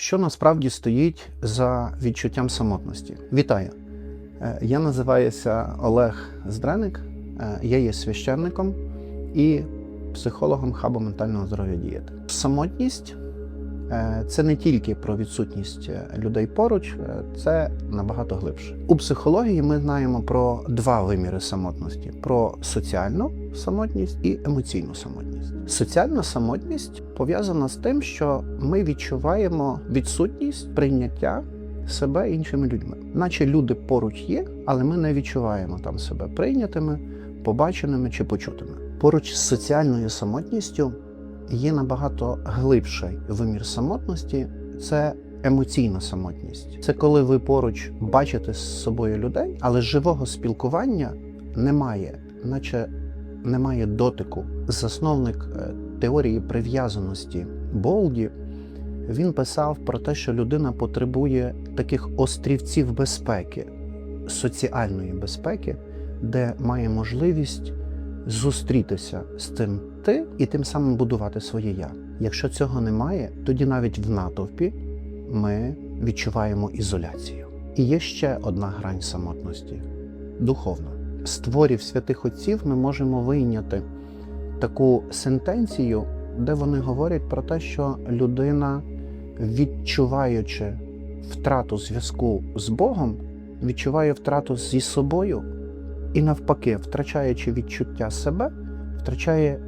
Що насправді стоїть за відчуттям самотності? Вітаю! Е, Я називаюся Олег Здреник, Е, я є священником і психологом хабу ментального здоров'я дієти. Самотність це не тільки про відсутність е, людей поруч, е, це набагато глибше. У психології ми знаємо про два виміри самотності: про соціальну самотність і емоційну самотність. Соціальна самотність пов'язана з тим, що ми відчуваємо відсутність прийняття себе іншими людьми, наче люди поруч є, але ми не відчуваємо там себе прийнятими, побаченими чи почутими. Поруч з соціальною самотністю є набагато глибший вимір самотності це емоційна самотність. Це коли ви поруч бачите з собою людей, але живого спілкування немає, наче немає дотику. Засновник е, теорії прив'язаності Болді він писав про те, що людина потребує таких острівців безпеки, соціальної безпеки, де має можливість зустрітися з тим ти і тим самим будувати своє я. Якщо цього немає, тоді навіть в натовпі ми відчуваємо ізоляцію. І є ще одна грань самотності духовна. З творів святих отців ми можемо вийняти таку сентенцію, де вони говорять про те, що людина, відчуваючи втрату зв'язку з Богом, відчуває втрату зі собою, і навпаки, втрачаючи відчуття себе, втрачає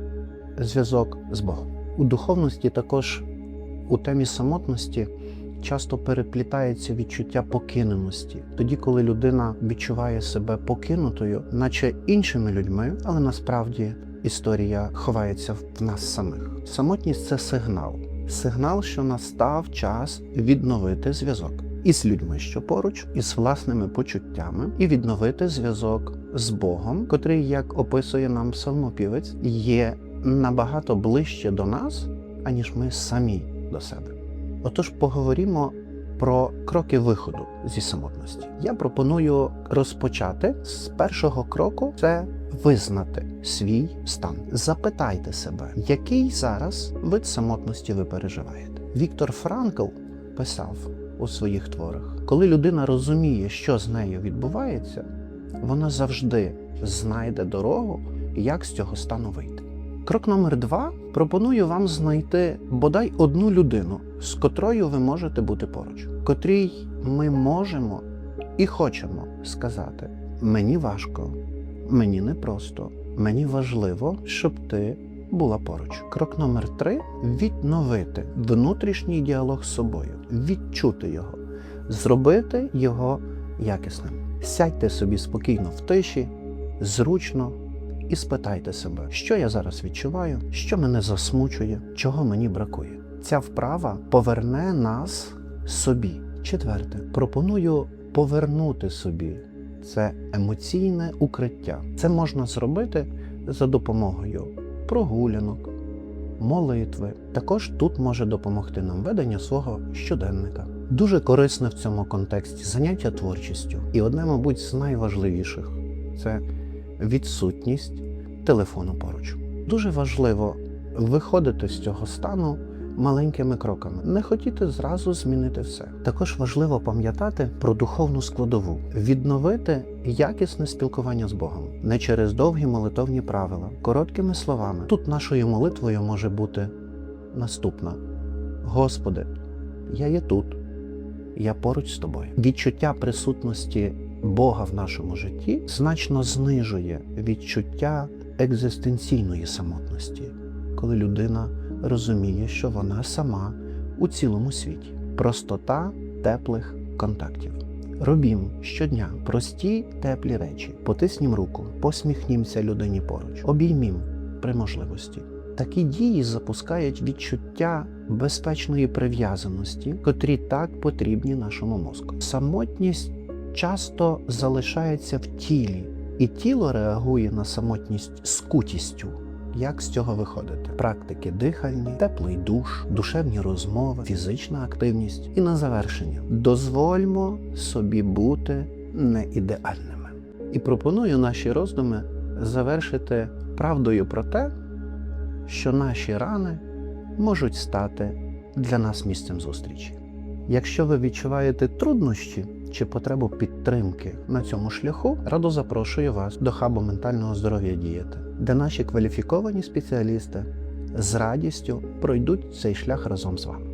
зв'язок з Богом. У духовності також у темі самотності часто переплітається відчуття покиненості, тоді, коли людина відчуває себе покинутою, наче іншими людьми, але насправді історія ховається в нас самих. Самотність це сигнал. Сигнал, що настав час відновити зв'язок із людьми, що поруч, із власними почуттями, і відновити зв'язок з Богом, котрий, як описує нам псалмопівець, є набагато ближче до нас, аніж ми самі до себе. Отож, поговоримо про кроки виходу зі самотності. Я пропоную розпочати з першого кроку це визнати свій стан. Запитайте себе, який зараз вид самотності ви переживаєте. Віктор Франкл писав у своїх творах: коли людина розуміє, що з нею відбувається, вона завжди знайде дорогу, як з цього стану вийти. Крок номер два пропоную вам знайти бодай одну людину, з котрою ви можете бути поруч, котрій ми можемо і хочемо сказати: мені важко, мені непросто, мені важливо, щоб ти була поруч. Крок номер три відновити внутрішній діалог з собою, відчути його, зробити його якісним. Сядьте собі спокійно в тиші, зручно і спитайте себе, що я зараз відчуваю, що мене засмучує, чого мені бракує. Ця вправа поверне нас собі. Четверте, пропоную повернути собі це емоційне укриття. Це можна зробити за допомогою прогулянок, молитви. Також тут може допомогти нам ведення свого щоденника. Дуже корисне в цьому контексті заняття творчістю. І одне, мабуть, з найважливіших це відсутність телефону поруч. Дуже важливо виходити з цього стану маленькими кроками, не хотіти зразу змінити все. Також важливо пам'ятати про духовну складову, відновити якісне спілкування з Богом. Не через довгі молитовні правила, короткими словами. Тут нашою молитвою може бути наступна: Господи, я є тут, я поруч з тобою. Відчуття присутності Бога в нашому житті значно знижує відчуття екзистенційної самотності, коли людина розуміє, що вона сама у цілому світі. Простота теплих контактів. Робім щодня прості теплі речі. Потиснім руку, посміхнімося людині поруч, обіймім при можливості. Такі дії запускають відчуття безпечної прив'язаності, котрі так потрібні нашому мозку. Самотність часто залишається в тілі, і тіло реагує на самотність скутістю. Як з цього виходити? Практики дихальні, теплий душ, душевні розмови, фізична активність. І на завершення дозвольмо собі бути неідеальними. І пропоную наші роздуми завершити правдою про те, що наші рани можуть стати для нас місцем зустрічі. Якщо ви відчуваєте труднощі чи потребу підтримки на цьому шляху, радо запрошую вас до хабу ментального здоров'я діяти, де наші кваліфіковані спеціалісти з радістю пройдуть цей шлях разом з вами.